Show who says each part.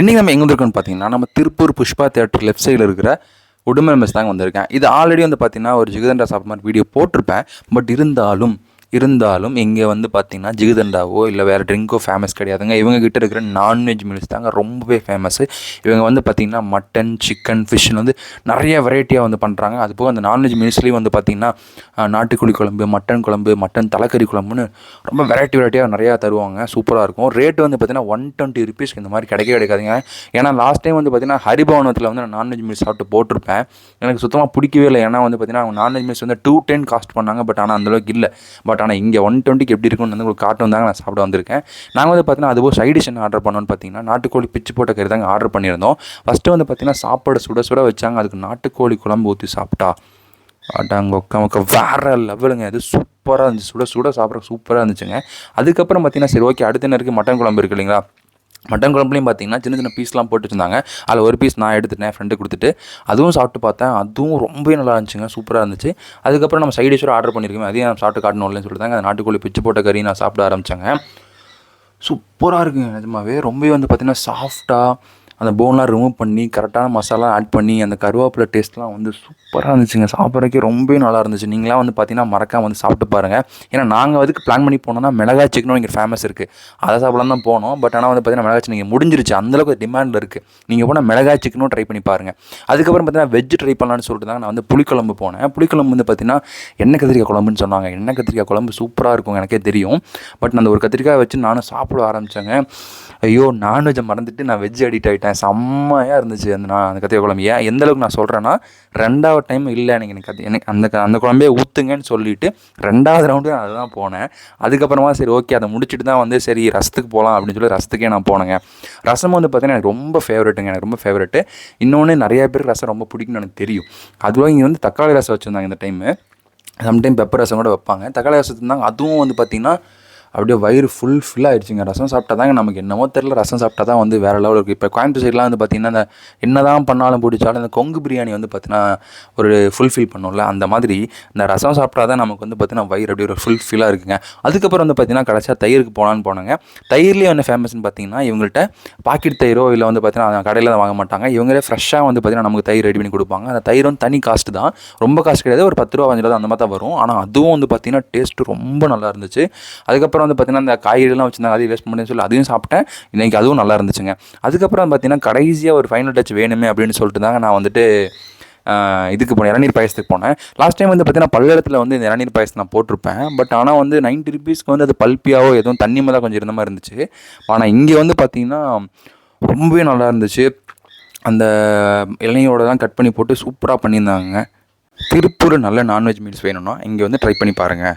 Speaker 1: இன்றைக்கி நம்ம எங்கே வந்திருக்கோம்னு பார்த்தீங்கன்னா நம்ம திருப்பூர் புஷ்பா தேட்டர் லெஃப்ட் சைடில் இருக்கிற உடுமல் மெஸ் தாங்க வந்திருக்கேன். இது ஆல்ரெடி வந்து பார்த்தீங்கன்னா ஒரு ஜிகதண்டா சாப்பிட்ற மாதிரி வீடியோ போட்டிருப்பேன். பட் இருந்தாலும் இருந்தாலும் இங்கே வந்து பார்த்திங்கன்னா ஜிகுதண்டாவோ இல்லை வேறு ட்ரிங்கோ ஃபேமஸ் கிடையாதுங்க. இவங்க கிட்ட இருக்கிற நான்வெஜ் மீல்ஸ் தாங்க ரொம்பவே ஃபேமஸ்ஸு இவங்க வந்து பார்த்திங்கன்னா மட்டன் சிக்கன் ஃபிஷ்னு வந்து நிறைய வெரைட்டியாக வந்து பண்ணுறாங்க அது போக அந்த நான்வெஜ் மீல்ஸ்லேயும் வந்து பார்த்திங்கன்னா நாட்டுக்கோழி குழம்பு மட்டன் குழம்பு மட்டன் தலைக்கறி குழம்புன்னு ரொம்ப வெரைட்டி வெரைட்டியாக நிறையா தருவாங்க. சூப்பராக இருக்கும். ரேட்டு வந்து பார்த்திங்கன்னா ஒன் டுவெண்ட்டி ருபீஸ் இந்த மாதிரி கிடைக்கவே கிடைக்காதுங்க. ஏன்னா லாஸ்ட் டைம் வந்து பார்த்திங்கன்னா ஹரிபவனத்தில் வந்து நான் நான்வெஜ் மீல்ஸ் சாப்பிட்டு போட்டிருப்பேன். எனக்கு சுத்தமாக பிடிக்கவே இல்லை. ஏன்னா வந்து பார்த்திங்கன்னா அவங்க நான்வெஜ் மீல்ஸ் வந்து டூ டென் காஸ்ட் பண்ணாங்க. பட் ஆனால் அந்தளவுக்கு இல்லை. பட் ஆனால் இங்கே ஒன் டுவெண்ட்டிக்கு எப்படி இருக்கும்னு வந்து உங்களுக்கு காட்டும் தாங்க நான் சாப்பிட வந்திருக்கேன். நாங்கள் வந்து பார்த்தீங்கன்னா அதுபோல் சைட் டிஷ் என்ன ஆர்டர் பண்ணோன்னு பார்த்தீங்கன்னா நாட்டுக்கோழி பிச்சு போட்ட கறி தாங்க ஆர்டர் பண்ணியிருந்தோம். ஃபஸ்ட்டு வந்து பார்த்தீங்கன்னா சாப்பாடு சுட சுட வச்சாங்க. அதுக்கு நாட்டுக்கோழி குழம்பு ஊற்றி சாப்பிட்டா. அடாங்க உக்கா உட்கா வேறு லெவலுங்க. அது சூப்பராக இருந்துச்சு. சுட சுட சாப்பிட்ற சூப்பராக இருந்துச்சுங்க. அதுக்கப்புறம் பார்த்தீங்கன்னா சரி ஓகே அடுத்த இருக்குது மட்டன் குழம்பு இருக்கு இல்லைங்களா? மட்டன் குழம்புலையும் பார்த்தீங்கன்னா சின்ன சின்ன பீஸ்லாம் போட்டு வச்சுருந்தாங்க. அதில் ஒரு பீஸ் நான் எடுத்துட்டேன் ஃப்ரெண்டு கொடுத்துட்டு அதுவும் சாப்பிட்டு பார்த்தேன். அதுவும் ரொம்பவே நல்லா இருந்துச்சுங்க. சூப்பராக இருந்துச்சு. அதுக்கப்புறம் நம்ம சைட் டிஷ்ஷோட ஆர்டர் பண்ணியிருக்கோம் அதையும் நான் சாப்பிட்டு காட்டணும்னு சொல்லிட்டு தாங்க அந்த நாட்டுக்கோழி பிச்சு போட்ட கறி நான் சாப்பிட ஆரம்பித்தேங்க சூப்பராக இருக்குங்க. நிஜமாவே ரொம்பவே வந்து பார்த்திங்கன்னா சாஃப்டாக அந்த போன்லாம் ரிமூவ் பண்ணி கரெக்டான மசாலா ஆட் பண்ணி அந்த கருவேப்பிலை டேஸ்ட்லாம் வந்து சூப்பராக இருந்துச்சுங்க. சாப்பிட்றதுக்கே ரொம்பவே நல்லா இருந்துச்சு. நீங்களாம் வந்து பார்த்தீங்கன்னா மறக்காம வந்து சாப்பிட்டு பாருங்கள் ஏன்னா நாங்கள் அதுக்கு பிளான் பண்ணி போனோம்னா மிளகாய் சிக்கனும் இங்கே ஃபேமஸ் இருக்குது அதை சாப்பிடலாம் தான் போனோம். பட் ஆனால் வந்து பார்த்தீங்கன்னா மிளகாய் சிக்கன் முடிஞ்சிருச்சு. அந்தளவுக்கு டிமாண்டில் இருக்குது நீங்கள் போனால் மிளகாய் சிக்கனும் ட்ரை பண்ணி பாருங்கள் அதுக்கப்புறம் பார்த்தீங்கன்னா வெஜ் ட்ரை பண்ணலான்னு சொல்லிட்டு தான் நான் வந்து புளிக்குழம்பு போனேன். புளிக்குழம்பு வந்து பார்த்தீங்கன்னா எண்ணெய் கத்திரிக்காய் குழம்புன்னு சொன்னாங்க. எண்ணெய் கத்திரிக்காய் குழம்பு சூப்பராக இருக்கும். எனக்கே தெரியும். பட் நான் அந்த ஒரு கத்திரிக்காய் வச்சு நானும் சாப்பிட ஆரம்பித்தேங்க ஐயோ நான்வெஜ்ஜை மறந்துட்டு நான் வெஜ் அடிக்ட் ஆகிட்டேன் செம்மையாக இருந்துச்சு அந்த நான் அந்த கத்திரிக்காய் குழம்பு. ஏன் எந்த அளவுக்கு நான் சொல்கிறேன்னா ரெண்டாவது டைம் இல்லை எனக்கு எனக்கு கத்தி எனக்கு அந்த க- அந்த குழம்பே ஊற்றுங்கன்னு சொல்லிட்டு ரெண்டாவது ரவுண்டு நான் அதுதான் போனேன். அதுக்கப்புறமா சரி ஓகே அதை முடிச்சுட்டு தான் வந்து சரி ரசத்துக்கு போகலாம் அப்படின்னு சொல்லி ரசத்துக்கே நான் போனேங்க. ரசம் வந்து பார்த்தீங்கன்னா எனக்கு ரொம்ப ஃபேவரெட்டுங்க எனக்கு ரொம்ப ஃபேவரெட்டு இன்னொன்று நிறையா பேருக்கு ரசம் ரொம்ப பிடிக்கும்னு எனக்கு தெரியும். அதுவும் இங்கே வந்து தக்காளி ரசம் வச்சுருந்தாங்க இந்த டைமு சம்டைம் பெப்பர் ரசம் கூட வைப்பாங்க. தக்காளி ரசம் இருந்தாங்க அதுவும் வந்து பார்த்திங்கன்னா அப்படியே வயிறு ஃபுல் ஃபில் ஆயிடுச்சுங்க. ரசம் சாப்பிட்டா தாங்க நமக்கு என்னமோ தெரில ரசம் சாப்பிட்டா தான் வந்து வேறு லெவலில் இருக்குது இப்போ கோயம்புத்தூர் சைட்லாம் வந்து பார்த்திங்கன்னா இந்த என்ன தான் பண்ணாலும் பிடிச்சாலும் இந்த கொங்கு பிரியாணி வந்து பார்த்திங்கன்னா ஒரு ஃபுல்ஃபில் பண்ணும்ல. அந்த மாதிரி இந்த ரசம் சாப்பிட்டா தான் நமக்கு வந்து பார்த்திங்கன்னா வயிறு அப்படியே ஒரு ஃபுல் ஃபில்லாக இருக்குங்க. அதுக்கப்புறம் வந்து பார்த்திங்கன்னா கடைசியாக தயிருக்கு போகலான்னு போனாங்க. தயிர்லேயே என்ன ஃபேமஸ்னு பார்த்தீங்கன்னா இவங்கள்ட்ட பாக்கெட் தயிரோ இல்லை வந்து பார்த்தீங்கன்னா கடையில் தான் வாங்க மாட்டாங்க. இவங்களே ஃப்ரெஷ்ஷாக வந்து பார்த்தீங்கன்னா நமக்கு தயிர் ரெடி பண்ணி கொடுப்பாங்க. அந்த தயிர் வந்து தனி காஸ்ட்டு தான். ரொம்ப காஸ்ட் கிடையாது. ஒரு பத்து ரூபா அஞ்சு ரூபா அந்த மாதிரி தான் வரும். ஆனால் அதுவும் வந்து பார்த்தீங்கன்னா டேஸ்ட்டு ரொம்ப நல்லா இருந்துச்சு. அதுக்கப்புறம் வந்து பார்த்தீங்கன்னா அந்த காய்கறிலாம் வச்சுருந்தாங்க அதையும் வேஸ்ட் பண்ணேன்னு சொல்லி அதையும் சாப்பிட்டேன். இன்றைக்கி அதுவும் நல்லா இருந்துச்சுங்க. அதுக்கப்புறம் பார்த்தீங்கன்னா கடைசியாக ஒரு ஃபைனல் டச் வேணுமே அப்படின்னு சொல்லிட்டு தாங்க நான் வந்துட்டு இதுக்கு போனேன். இளநீர் பாயசத்துக்கு போனேன். லாஸ்ட் டைம் வந்து பார்த்தீங்கன்னா பல்லடத்தில் வந்து இந்த இளநீர் பாயசம் நான் போட்டிருப்பேன். பட் ஆனால் வந்து நைன்ட்டி ருபீஸ்க்கு வந்து அது பல்பியாவோ எதுவும் தண்ணி மேலே கொஞ்சம் இருந்த மாதிரி இருந்துச்சு. ஆனால் இங்கே வந்து பார்த்தீங்கன்னா ரொம்பவே நல்லா இருந்துச்சு. அந்த இளநீரோட தான் கட் பண்ணி போட்டு சூப்பராக பண்ணியிருந்தாங்க. திருப்பூர் நல்ல நான்வெஜ் மீல்ஸ் வேணும்னா இங்கே வந்து ட்ரை பண்ணி பாருங்கள்